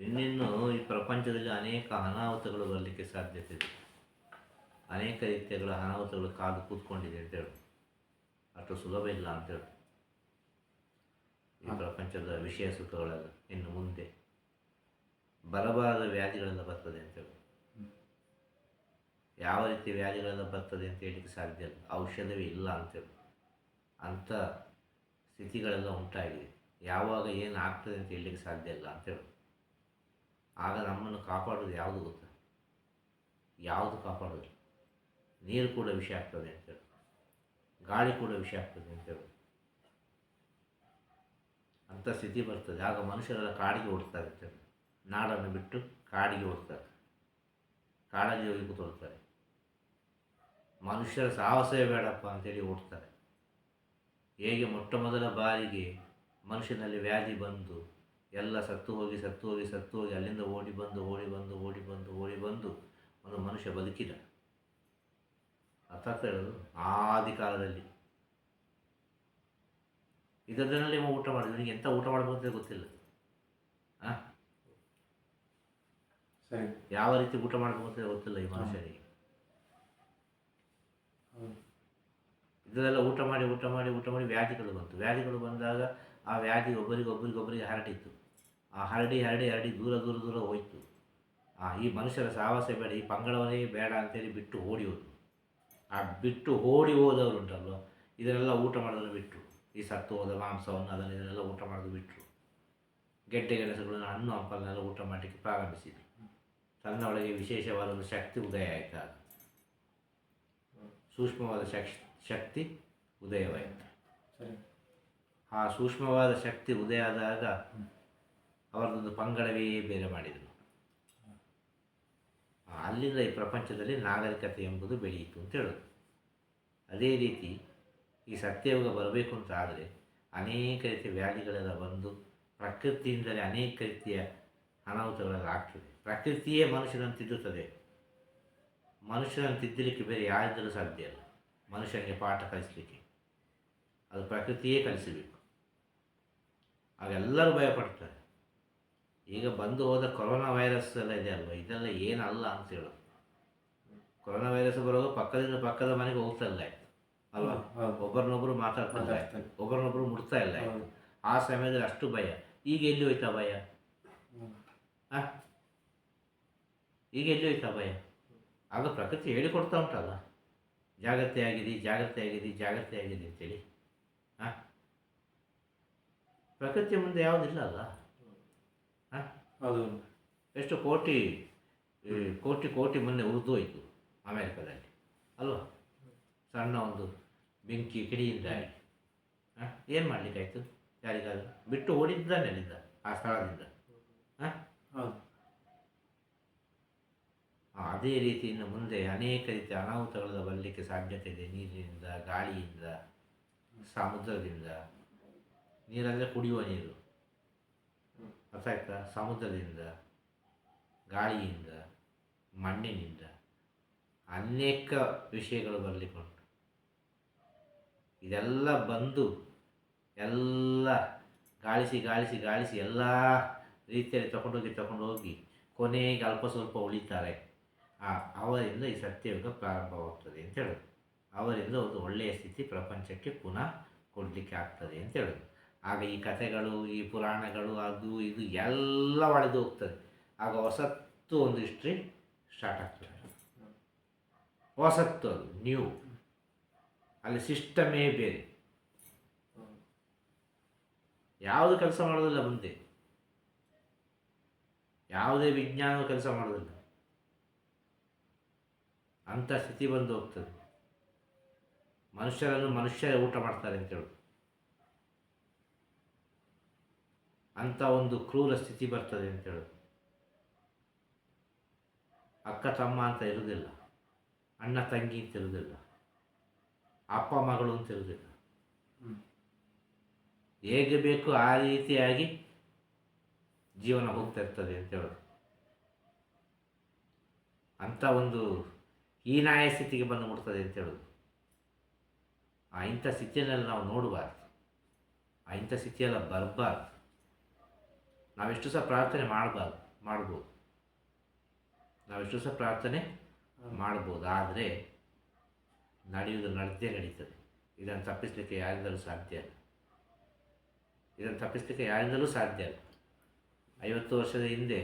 ಇನ್ನಿನ್ನು ಈ ಪ್ರಪಂಚದಲ್ಲಿ ಅನೇಕ ಅನಾಹುತಗಳು ಬರಲಿಕ್ಕೆ ಸಾಧ್ಯತೆ ಇದೆ. ಅನೇಕ ರೀತಿಯಗಳ ಅನಾಹುತಗಳು ಕಾದು ಕೂತ್ಕೊಂಡಿದೆ ಅಂತೇಳಿ ಅಷ್ಟು ಸುಲಭ ಇಲ್ಲ ಅಂತೇಳಿ ಈ ಪ್ರಪಂಚದ ವಿಷಯ ಸುಖಗಳೆಲ್ಲ ಇನ್ನು ಮುಂದೆ ಬರಬಾರದ ವ್ಯಾಧಿಗಳೆಲ್ಲ ಬರ್ತದೆ ಅಂತೇಳಿ ಯಾವ ರೀತಿ ವ್ಯಾಧಿಗಳೆಲ್ಲ ಬರ್ತದೆ ಅಂತ ಹೇಳಲಿಕ್ಕೆ ಸಾಧ್ಯ ಇಲ್ಲ. ಔಷಧವೇ ಇಲ್ಲ ಅಂತೇಳಿ ಅಂಥ ಸ್ಥಿತಿಗಳೆಲ್ಲ ಉಂಟಾಗಿದೆ. ಯಾವಾಗ ಏನು ಆಗ್ತದೆ ಅಂತ ಹೇಳಲಿಕ್ಕೆ ಸಾಧ್ಯ ಇಲ್ಲ ಅಂತೇಳಿ ಆಗ ನಮ್ಮನ್ನು ಕಾಪಾಡೋದು ಯಾವುದು ಗೊತ್ತ? ಯಾವುದು ಕಾಪಾಡೋದು ನೀರು ಕೂಡ ವಿಷ ಆಗ್ತದೆ ಅಂತೇಳಿ ಗಾಳಿ ಕೂಡ ವಿಷ ಆಗ್ತದೆ ಅಂತೇಳಿ ಅಂಥ ಸ್ಥಿತಿ ಬರ್ತದೆ. ಆಗ ಮನುಷ್ಯರೆಲ್ಲ ಕಾಡಿಗೆ ಓಡ್ತಾರೆ ಅಂತೇಳಿ ನಾಡನ್ನು ಬಿಟ್ಟು ಕಾಡಿಗೆ ಓಡ್ತಾರೆ. ಕಾಡಲ್ಲಿ ಹೋಗಿ ಕೂತ್ಕೊಳ್ತಾರೆ. ಮನುಷ್ಯರ ಸಾಹಸವೇ ಬೇಡಪ್ಪ ಅಂತೇಳಿ ಓಡ್ತಾರೆ. ಹೇಗೆ ಮೊಟ್ಟ ಮೊದಲ ಬಾರಿಗೆ ಮನುಷ್ಯನಲ್ಲಿ ವ್ಯಾಧಿ ಬಂದು ಎಲ್ಲ ಸತ್ತು ಹೋಗಿ ಸತ್ತು ಹೋಗಿ ಸತ್ತು ಹೋಗಿ ಅಲ್ಲಿಂದ ಓಡಿ ಬಂದು ಓಡಿ ಬಂದು ಓಡಿ ಬಂದು ಓಡಿ ಬಂದು ಒಂದು ಮನುಷ್ಯ ಬದುಕಿದ. ಅರ್ಥ ಆದಿ ಕಾಲದಲ್ಲಿ. ಇದರಲ್ಲಿ ನೀವು ಊಟ ಮಾಡಿದ್ರು ನಿನಗೆ ಎಂಥ ಊಟ ಮಾಡಬೇಕು ಅಂತ ಗೊತ್ತಿಲ್ಲ. ಆ? ಸರಿ. ಯಾವ ರೀತಿ ಊಟ ಮಾಡಬೇಕು ಅಂತ ಗೊತ್ತಿಲ್ಲ ಈ ಮನುಷ್ಯರಿಗೆ. ಇದನ್ನೆಲ್ಲ ಇದರೆಲ್ಲ ಊಟ ಮಾಡಿ ಊಟ ಮಾಡಿ ಊಟ ಮಾಡಿ ವ್ಯಾಧಿಗಳು ಬಂತು. ವ್ಯಾಧಿಗಳು ಬಂದಾಗ ಆ ವ್ಯಾಧಿ ಒಬ್ಬರಿಗೆ ಒಬ್ಬರಿಗೆ ಒಬ್ಬರಿಗೆ ಹರಡಿತ್ತು ಆ ಹರಡಿ ಹರಡಿ ಹರಡಿ ದೂರ ದೂರ ದೂರ ಹೋಯ್ತು. ಆ ಈ ಮನುಷ್ಯರ ಸಾಹಸ ಬೇಡ ಈ ಪಂಗಳವನೇ ಬೇಡ ಅಂತೇಳಿ ಬಿಟ್ಟು ಓಡಿ ಹೋದರು. ಆ ಬಿಟ್ಟು ಓಡಿ ಹೋದವರು ಉಂಟಲ್ವ? ಇದನ್ನೆಲ್ಲ ಊಟ ಮಾಡೋದನ್ನು ಬಿಟ್ಟರು ಈ ಸತ್ತು ಹೋದ ಮಾಂಸವನ್ನು ಅದನ್ನು ಇದನ್ನೆಲ್ಲ ಊಟ ಮಾಡೋದು ಬಿಟ್ಟರು ಗೆಡ್ಡೆ ಗೆಣಸುಗಳನ್ನು ಹಣ್ಣು ಹಂಪಲನ್ನೆಲ್ಲ ಊಟ ಮಾಡಲಿಕ್ಕೆ ಪ್ರಾರಂಭಿಸಿದರು. ತನ್ನ ಒಳಗೆ ವಿಶೇಷವಾದ ಒಂದು ಶಕ್ತಿ ಉದಯ ಆಯಿತು ಆಗ. ಸೂಕ್ಷ್ಮವಾದ ಶಕ್ ಶಕ್ತಿ ಉದಯವಾಯಿತು. ಸರಿ. ಆ ಸೂಕ್ಷ್ಮವಾದ ಶಕ್ತಿ ಉದಯ ಆದಾಗ ಅವರದೊಂದು ಪಂಗಡವೇ ಬೇರೆ ಮಾಡಿದರು. ಅಲ್ಲಿಂದ ಈ ಪ್ರಪಂಚದಲ್ಲಿ ನಾಗರಿಕತೆ ಎಂಬುದು ಬೆಳೆಯಿತು ಅಂತ ಹೇಳೋದು. ಅದೇ ರೀತಿ ಈ ಸತ್ಯಯುಗ ಬರಬೇಕು ಅಂತ ಆದರೆ ಅನೇಕ ರೀತಿಯ ವ್ಯಾಧಿಗಳೆಲ್ಲ ಬಂದು ಪ್ರಕೃತಿಯಿಂದಲೇ ಅನೇಕ ರೀತಿಯ ಅನಾಹುತಗಳೆಲ್ಲ ಆಗ್ತದೆ. ಪ್ರಕೃತಿಯೇ ಮನುಷ್ಯನನ್ನು ತಿದ್ದುತ್ತದೆ ಮನುಷ್ಯನನ್ನು ತಿದ್ದಲಿಕ್ಕೆ ಬೇರೆ ಯಾರಿದ್ದರೂ ಸಾಧ್ಯ ಇಲ್ಲ. ಮನುಷ್ಯನಿಗೆ ಪಾಠ ಕಲಿಸಲಿಕ್ಕೆ. ಅದು ಪ್ರಕೃತಿಯೇ ಕಲಿಸಬೇಕು. ಆಗ ಎಲ್ಲರೂ ಭಯಪಡ್ತಾರೆ. ಈಗ ಬಂದು ಹೋದ ಕೊರೋನಾ ವೈರಸ್ ಎಲ್ಲ ಇದೆ ಅಲ್ವಾ? ಇದೆಲ್ಲ ಏನಲ್ಲ ಅಂತ ಹೇಳೋದು ಕೊರೋನಾ ವೈರಸ್ ಬರೋದು ಪಕ್ಕದಿಂದ ಪಕ್ಕದ ಮನೆಗೆ ಹೋಗ್ತಾ ಇಲ್ಲ ಆಯ್ತು. ಅಲ್ವಾ? ಒಬ್ಬರನ್ನೊಬ್ರು ಮಾತಾಡ್ತಾ ಒಬ್ಬರನ್ನೊಬ್ಬರು ಮುಟ್ತಾ ಇಲ್ಲ ಆಯ್ತು. ಆ ಸಮಯದಲ್ಲಿ ಅಷ್ಟು ಭಯ. ಈಗ ಎಲ್ಲಿ ಹೋಯ್ತಾ ಭಯ? ಈಗ ಎಲ್ಲಿ ಹೋಯ್ತಾ ಭಯ? ಆಗ ಪ್ರಕೃತಿ ಹೇಳಿಕೊಡ್ತಾ ಉಂಟಲ್ಲ. ಜಾಗ್ರತೆ ಆಗಿದೆ ಜಾಗ್ರತೆ ಆಗಿದೆ ಜಾಗ್ರತೆ ಆಗಿದೆ ಅಂತೇಳಿ. ಹಾಂ ಪ್ರಕೃತಿ ಮುಂದೆ ಯಾವುದಿಲ್ಲ ಅಲ್ಲ? ಹೌದು ಎಷ್ಟು ಕೋಟಿ ಕೋಟಿ ಕೋಟಿ ಮೊನ್ನೆ ಉರಿದೋಯ್ತು ಹೋಯಿತು ಅಮೇರಿಕದಲ್ಲಿ. ಅಲ್ವಾ? ಸಣ್ಣ ಒಂದು ಬೆಂಕಿ ಕಿಡಿಯಿಂದ ಹಾಂ? ಏನು ಮಾಡಲಿಕ್ಕಾಯ್ತು? ಯಾರಿಗಾದರೂ? ಬಿಟ್ಟು ಓಡಿದ್ದಾನೆ ಅಲ್ಲಿಂದ ಆ ಸ್ಥಳದಿಂದ. ಹಾಂ? ಹೌದು. ಅದೇ ರೀತಿ ಇನ್ನು ಮುಂದೆ ಅನೇಕ ರೀತಿಯ ಅನಾಹುತಗಳ ಬರಲಿಕ್ಕೆ ಸಾಧ್ಯತೆ ಇದೆ. ನೀರಿನಿಂದ ಗಾಳಿಯಿಂದ ಸಮುದ್ರದಿಂದ. ನೀರಂದರೆ ಕುಡಿಯುವ ನೀರು. ಆಯ್ತಾ ಸಮುದ್ರದಿಂದ ಗಾಳಿಯಿಂದ ಮಣ್ಣಿನಿಂದ ಅನೇಕ ವಿಷಯಗಳು ಬರಲಿಕ್ಕೆ ಉಂಟು ಇದೆಲ್ಲ ಬಂದು ಎಲ್ಲ ಗಾಳಿಸಿ ಗಾಳಿಸಿ ಗಾಳಿಸಿ ಎಲ್ಲ ರೀತಿಯಲ್ಲಿ ತಗೊಂಡೋಗಿ ತಗೊಂಡೋಗಿ ಕೊನೆಗೆ ಅಲ್ಪ ಸ್ವಲ್ಪ ಉಳಿತಾರೆ ಆ ಅವರಿಂದ ಈ ಸತ್ಯಯುಗ ಪ್ರಾರಂಭವಾಗ್ತದೆ ಅಂತ ಹೇಳೋದು ಅವರಿಂದ ಒಂದು ಒಳ್ಳೆಯ ಸ್ಥಿತಿ ಪ್ರಪಂಚಕ್ಕೆ ಪುನಃ ಕೊಡಲಿಕ್ಕೆ ಆಗ್ತದೆ ಅಂತ ಹೇಳೋದು ಆಗ ಈ ಕಥೆಗಳು, ಈ ಪುರಾಣಗಳು, ಅದು ಇದು ಎಲ್ಲ ಒಡೆದು ಹೋಗ್ತದೆ. ಆಗ ಹೊಸತ್ತು ಒಂದು ಹಿಸ್ಟ್ರಿ ಸ್ಟಾರ್ಟ್ ಆಗ್ತದೆ. ಹೊಸತ್ತು ಅದು ನ್ಯೂ ಅಲ್ಲಿ ಸಿಸ್ಟಮೇ ಬೇರೆ. ಯಾವುದು ಕೆಲಸ ಮಾಡೋದಿಲ್ಲ ಮುಂದೆ. ಯಾವುದೇ ವಿಜ್ಞಾನವೂ ಕೆಲಸ ಮಾಡೋದಿಲ್ಲ. ಅಂಥ ಸ್ಥಿತಿ ಬಂದು ಹೋಗ್ತದೆ. ಮನುಷ್ಯರನ್ನು ಮನುಷ್ಯರೇ ಊಟ ಮಾಡ್ತಾರೆ ಅಂತ ಹೇಳೋದು. ಅಂಥ ಒಂದು ಕ್ರೂರ ಸ್ಥಿತಿ ಬರ್ತದೆ ಅಂತ ಹೇಳೋದು. ಅಕ್ಕ ತಮ್ಮ ಅಂತ ಇರುವುದಿಲ್ಲ ಅಣ್ಣ ತಂಗಿ ಅಂತ ಇರುವುದಿಲ್ಲ ಅಪ್ಪ ಮಗಳು ಅಂತ ಇರುವುದಿಲ್ಲ. ಹೇಗೆ ಬೇಕು ಆ ರೀತಿಯಾಗಿ ಜೀವನ ಹೋಗ್ತಾ ಇರ್ತದೆ ಅಂತ ಹೇಳೋದು. ಅಂಥ ಒಂದು ಹೀನಾಯ ಸ್ಥಿತಿಗೆ ಬಂದು ಮುಡ್ತದೆ ಅಂತ ಹೇಳೋದು. ಆ ಇಂಥ ಸ್ಥಿತಿಯನ್ನೆಲ್ಲ ನಾವು ನೋಡಬಾರ್ದು. ಆ ಇಂಥ ಸ್ಥಿತಿಯೆಲ್ಲ ಬರಬಾರ್ದು. ನಾವೆಷ್ಟು ಸಹ ಪ್ರಾರ್ಥನೆ ಮಾಡಬಾರ್ದು ಮಾಡ್ಬೋದು. ನಾವೆಷ್ಟು ಸಹ ಪ್ರಾರ್ಥನೆ ಮಾಡ್ಬೋದು ಆದರೆ ನಡೆಯುವುದು ನಡೆದೇ ನಡೀತದೆ. ಇದನ್ನು ತಪ್ಪಿಸಲಿಕ್ಕೆ ಯಾರಿಂದಲೂ ಸಾಧ್ಯ ಇಲ್ಲ. ಇದನ್ನು ತಪ್ಪಿಸಲಿಕ್ಕೆ ಯಾರಿಂದಲೂ ಸಾಧ್ಯ ಇಲ್ಲ. ಐವತ್ತು ವರ್ಷದ ಹಿಂದೆ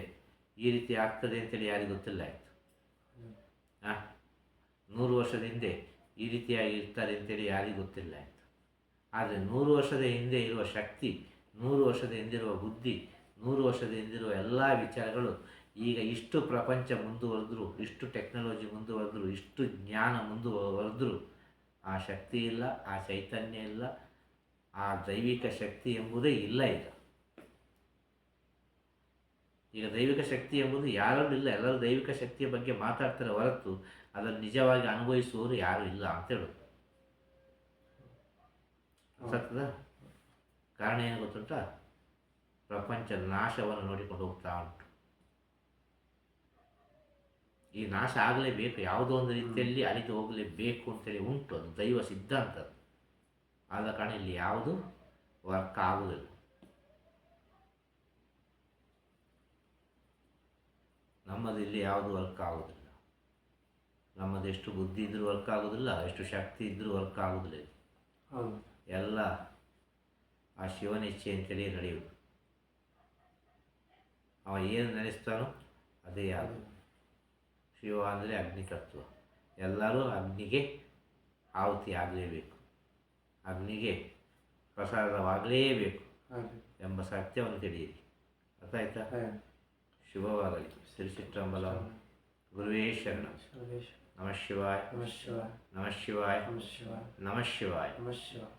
ಈ ರೀತಿ ಆಗ್ತದೆ ಅಂತೇಳಿ ಯಾರಿಗೂ ಗೊತ್ತಿಲ್ಲ ಆಯಿತು. ಹಾಂ ನೂರು ವರ್ಷದ ಹಿಂದೆ ಈ ರೀತಿಯಾಗಿ ಇರ್ತಾರೆ ಅಂತೇಳಿ ಯಾರಿಗೂ ಗೊತ್ತಿಲ್ಲ ಆಯಿತು. ಆದರೆ ನೂರು ವರ್ಷದ ಹಿಂದೆ ಇರುವ ಶಕ್ತಿ ನೂರು ವರ್ಷದ ಹಿಂದಿರುವ ಬುದ್ಧಿ ನೂರು ವರ್ಷದ ಹಿಂದಿರುವ ಎಲ್ಲ ವಿಚಾರಗಳು ಈಗ ಇಷ್ಟು ಪ್ರಪಂಚ ಮುಂದುವರೆದ್ರು, ಇಷ್ಟು ಟೆಕ್ನಾಲಜಿ ಮುಂದುವರೆದ್ರು, ಇಷ್ಟು ಜ್ಞಾನ ಮುಂದುವರೆದ್ರು, ಆ ಶಕ್ತಿ ಇಲ್ಲ, ಆ ಚೈತನ್ಯ ಇಲ್ಲ, ಆ ದೈವಿಕ ಶಕ್ತಿ ಎಂಬುದೇ ಇಲ್ಲ ಈಗ. ಈಗ ದೈವಿಕ ಶಕ್ತಿ ಎಂಬುದು ಯಾರಲ್ಲೂ ಇಲ್ಲ, ಎಲ್ಲರೂ ದೈವಿಕ ಶಕ್ತಿಯ ಬಗ್ಗೆ ಮಾತಾಡ್ತಾರೆ ಹೊರತು ಅದನ್ನು ನಿಜವಾಗಿ ಅನುಭವಿಸುವವರು ಯಾರೂ ಇಲ್ಲ ಅಂತ ಹೇಳೋದು. ಸತ್ತದ ಕಾರಣ ಏನು ಗೊತ್ತುಂಟ? ಪ್ರಪಂಚದ ನಾಶವನ್ನು ನೋಡಿಕೊಂಡು ಹೋಗ್ತಾ ಉಂಟು. ಈ ನಾಶ ಆಗಲೇಬೇಕು ಯಾವುದೋ ಒಂದು ರೀತಿಯಲ್ಲಿ ಅಳಿದು ಹೋಗಲೇಬೇಕು ಅಂತೇಳಿ ಉಂಟು ಅದು ದೈವ ಸಿದ್ಧಾಂತ. ಆದ ಕಾರಣ ಇಲ್ಲಿ ಯಾವುದು ವರ್ಕ್ ಆಗುವುದಿಲ್ಲ ನಮ್ಮದು ಇಲ್ಲಿ ಯಾವುದು ವರ್ಕ್ ಆಗುವುದಿಲ್ಲ ನಮ್ಮದು ಎಷ್ಟು ಬುದ್ಧಿ ಇದ್ರೂ ವರ್ಕ್ ಆಗೋದಿಲ್ಲ ಎಷ್ಟು ಶಕ್ತಿ ಇದ್ರೂ ವರ್ಕ್ ಆಗೋದಿಲ್ಲ. ಎಲ್ಲ ಆ ಶಿವನಿಚ್ಛೆ ಅಂತೇಳಿ ನಡೆಯುವುದು. ಅವ ಏನು ನೆನೆಸ್ತಾನೋ ಅದೇ ಯಾರು ಶಿವ ಅಂದರೆ ಅಗ್ನಿ ತತ್ವ ಎಲ್ಲರೂ ಅಗ್ನಿಗೆ ಆಹುತಿ ಆಗಲೇಬೇಕು. ಅಗ್ನಿಗೆ ಪ್ರಸಾದವಾಗಲೇಬೇಕು ಎಂಬ ಸತ್ಯವನ್ನು ತಿಳಿಯಿರಿ. ಅರ್ಥ ಆಯ್ತಾ ಶುಭವಾಗಲಿ ಶ್ರೀ ಚಿತ್ರಂಬಲ ಗುರುವೇ ಶರಣ. ನಮಃ ಶಿವಾಯ ನಮಃ ಶಿವಾಯ. ನಮಃ ಶಿವಾಯ. ನಮಃ ಶಿವಾಯ. ನಮಃ ಶಿವಾಯ.